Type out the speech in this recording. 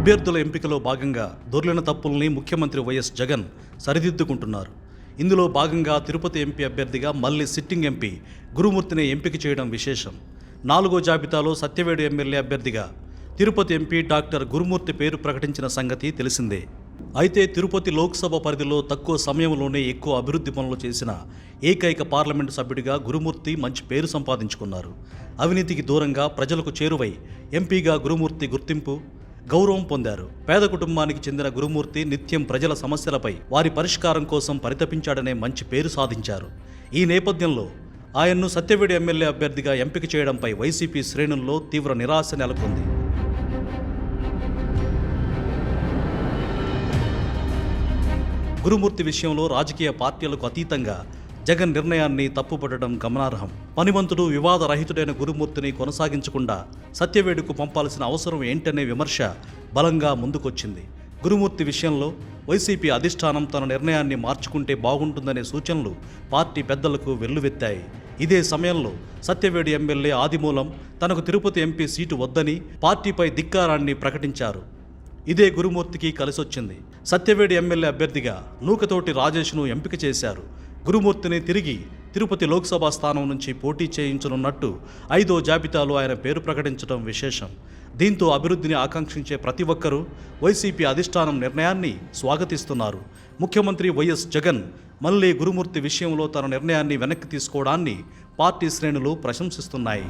అభ్యర్థుల ఎంపికలో భాగంగా దొర్లిన తప్పుల్ని ముఖ్యమంత్రి వైఎస్ జగన్ సరిదిద్దుకుంటున్నారు. ఇందులో భాగంగా తిరుపతి ఎంపీ అభ్యర్థిగా మళ్ళీ సిట్టింగ్ ఎంపీ గురుమూర్తిని ఎంపిక చేయడం విశేషం. నాలుగో జాబితాలో సత్యవేడు ఎమ్మెల్యే అభ్యర్థిగా తిరుపతి ఎంపీ డాక్టర్ గురుమూర్తి పేరు ప్రకటించిన సంగతి తెలిసిందే. అయితే తిరుపతి లోక్సభ పరిధిలో తక్కువ సమయంలోనే ఎక్కువ అభివృద్ధి పనులు చేసిన ఏకైక పార్లమెంటు సభ్యుడిగా గురుమూర్తి మంచి పేరు సంపాదించుకున్నారు. అవినీతికి దూరంగా ప్రజలకు చేరువై ఎంపీగా గురుమూర్తి గుర్తింపు గౌరవం పొందారు. పేద కుటుంబానికి చెందిన గురుమూర్తి నిత్యం ప్రజల సమస్యలపై వారి పరిష్కారం కోసం పరితపించాడనే మంచి పేరు సాధించారు. ఈ నేపథ్యంలో ఆయన్ను సత్యవేడి ఎమ్మెల్యే అభ్యర్థిగా ఎంపిక చేయడంపై వైసీపీ శ్రేణుల్లో తీవ్ర నిరాశ నెలకొంది. గురుమూర్తి విషయంలో రాజకీయ పార్టీలకు అతీతంగా జగన్ నిర్ణయాన్ని తప్పుపట్టడం గమనార్హం. పనిమంతుడు వివాదరహితుడైన గురుమూర్తిని కొనసాగించకుండా సత్యవేడుకు పంపాల్సిన అవసరం ఏంటనే విమర్శ బలంగా ముందుకొచ్చింది. గురుమూర్తి విషయంలో వైసీపీ అధిష్టానం తన నిర్ణయాన్ని మార్చుకుంటే బాగుంటుందనే సూచనలు పార్టీ పెద్దలకు వెల్లువెత్తాయి. ఇదే సమయంలో సత్యవేడి ఎమ్మెల్యే ఆదిమూలం తనకు తిరుపతి ఎంపీ సీటు వద్దని పార్టీపై ధిక్కారాన్ని ప్రకటించారు. ఇదే గురుమూర్తికి కలిసొచ్చింది. సత్యవేడి ఎమ్మెల్యే అభ్యర్థిగా నూకతోటి రాజేష్ను ఎంపిక చేశారు. గురుమూర్తిని తిరిగి తిరుపతి లోక్సభ స్థానం నుంచి పోటీ చేయించనున్నట్టు ఐదో జాబితాలో ఆయన పేరు ప్రకటించడం విశేషం. దీంతో అభివృద్ధిని ఆకాంక్షించే ప్రతి ఒక్కరూ వైసీపీ అధిష్టానం నిర్ణయాన్ని స్వాగతిస్తున్నారు. ముఖ్యమంత్రి వైఎస్ జగన్ మళ్ళీ గురుమూర్తి విషయంలో తన నిర్ణయాన్ని వెనక్కి తీసుకోవడాన్ని పార్టీ శ్రేణులు ప్రశంసిస్తున్నాయి.